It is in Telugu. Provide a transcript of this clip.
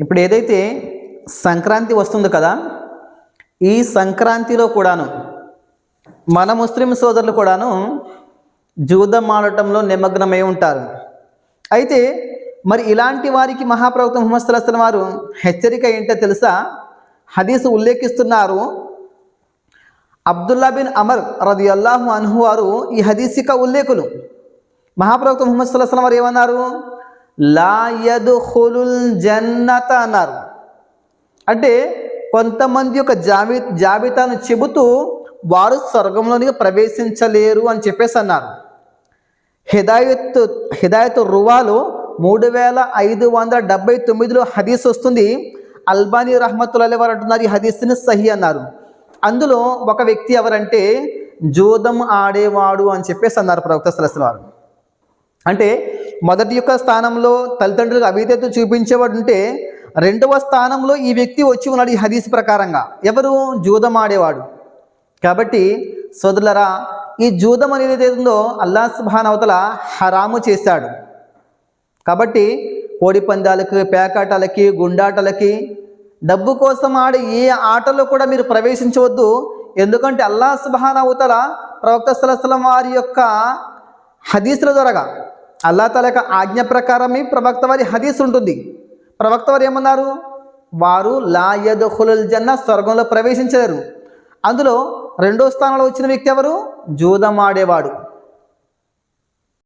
ఇప్పుడు ఏదైతే సంక్రాంతి వస్తుంది కదా ఈ సంక్రాంతిలో కూడాను మన ముస్లిం సోదరులు కూడాను జూదం ఆడటంలో నిమగ్నమై ఉంటారు. అయితే మరి ఇలాంటి వారికి మహాప్రవక్త ముహమ్మద్ సల్లాహం వారు హెచ్చరిక ఏంటో తెలుసా? హదీసు ఉల్లేఖిస్తున్నారు. అబ్దుల్లా బిన్ అమర్ రది అల్లాహు అన్హు వారు ఈ హదీసిక ఉల్లేఖులు. మహాప్రవక్త ముహమ్మద్ సల్లాహం వారు ఏమన్నారు? లాయదుల్ జన్నత అన్నారు అంటే కొంతమంది యొక్క జాబి జాబితాను చెబుతూ వారు స్వర్గంలోనికి ప్రవేశించలేరు అని చెప్పేసి అన్నారు. హిదాయత్ హిదాయత్ రువాలో మూడు వేల ఐదు వందల డెబ్బై తొమ్మిదిలో హదీస్ వస్తుంది. అల్బానీ రహమతుల్లా వారు అంటున్నారు ఈ హదీస్ని సహి అన్నారు. అందులో ఒక వ్యక్తి ఎవరంటే జూదం ఆడేవాడు అని చెప్పేసి అన్నారు ప్రవక్త సరస్సు వారు అంటే మొదటి యొక్క స్థానంలో తల్లిదండ్రులకు అవిధేత చూపించేవాడు ఉంటే రెండవ స్థానంలో ఈ వ్యక్తి వచ్చి ఉన్నాడు ఈ హదీస్ ప్రకారంగా. ఎవరు? జూదం ఆడేవాడు. కాబట్టి సోదరులరా ఈ జూదం అనేది ఏదైతే ఉందో అల్లా సుబాన్ అవతల హరాము చేశాడు. కాబట్టి కోడి పందాలకి పేకాటలకి గుండాటలకి డబ్బు కోసం ఆడే ఏ ఆటలో కూడా మీరు ప్రవేశించవద్దు. ఎందుకంటే అల్లా సుబాన్ అవతల ప్రవక్త స్థలం వారి యొక్క హదీసుల ద్వారా అల్లా తల యొక్క ఆజ్ఞ ప్రకారమే ప్రవక్త వారి హదీస్ ఉంటుంది. ప్రవక్త వారు ఏమన్నారు? వారు లాయదుల్ జన్న స్వర్గంలో ప్రవేశించలేరు. అందులో రెండో స్థానంలో వచ్చిన వ్యక్తి ఎవరు? జూదం ఆడేవాడు.